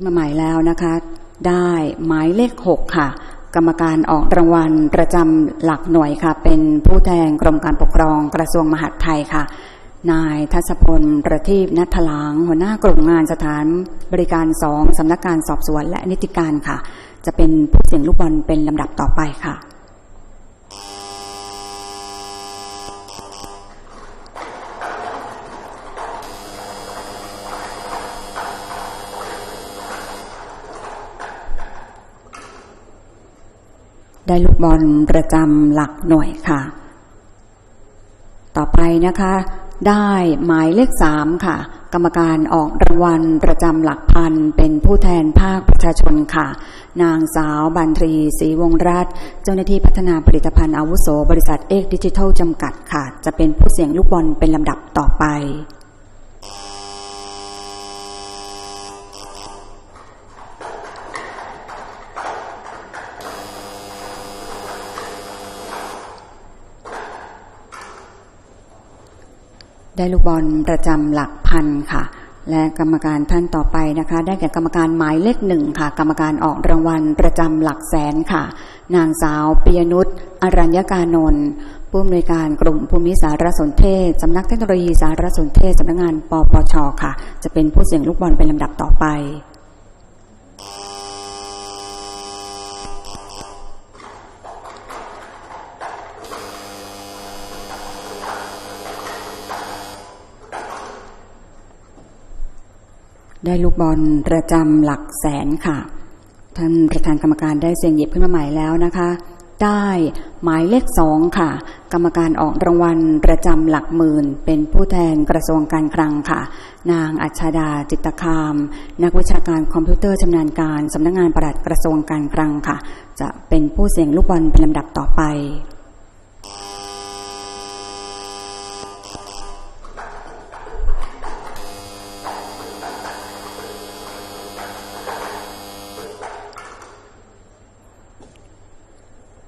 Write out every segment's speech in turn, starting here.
ขึ้นมาใหม่แล้วนะคะ ได้หมายเลขหกค่ะ กรรมการออกรางวัลประจำหลักหน่วยค่ะ เป็นผู้แทนกรมการปกครองกระทรวงมหาดไทยค่ะ นายทัศพลประทีปนัทลาง หัวหน้ากลุ่มงานสถานบริการสองสำนักงานสอบสวนและนิติการค่ะ จะเป็นผู้เสี่ยงลูกบอลเป็นลำดับต่อไปค่ะ ได้ลูกบอลประจำหลักหน่วยค่ะ ต่อไปนะคะ ได้หมายเลขสามค่ะ กรรมการออกรางวัลประจำหลักพันเป็นผู้แทนภาคประชาชนค่ะ นางสาวบันทรีศรีวงรัตเจ้าหน้าที่พัฒนาผลิตภัณฑ์อาวุโส บริษัทเอกดิจิทัลจำกัดค่ะ จะเป็นผู้เสี่ยงลูกบอลเป็นลำดับต่อไป ได้ลูกบอลประจำหลักพันค่ะ และกรรมการท่านต่อไปนะคะ ได้แก่กรรมการหมายเลขหนึ่งค่ะ กรรมการออกรางวัลประจำหลักแสนค่ะ นางสาวปียนุชอรัญญกานนท์ผู้อำนวยการกลุ่มภูมิสารสนเทศสำนักเทคโนโลยีสารสนเทศสำนักงานปปชค่ะ จะเป็นผู้เสี่ยงลูกบอลเป็นลำดับต่อไป ได้ลูกบอลประจำหลักแสนค่ะ ท่านประธานกรรมการได้เสียงหยิบขึ้นมาใหม่แล้วนะคะ ได้หมายเลขสองค่ะ กรรมการออกรางวัลประจำหลักหมื่น เป็นผู้แทนกระทรวงการคลังค่ะ นางอัชดาจิตคาม นักวิชาการคอมพิวเตอร์ชำนาญการสำนักงานปลัดกระทรวงการคลังค่ะ จะเป็นผู้เสียงลูกบอลเป็นลำดับต่อไป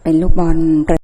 เป็นลูกบอล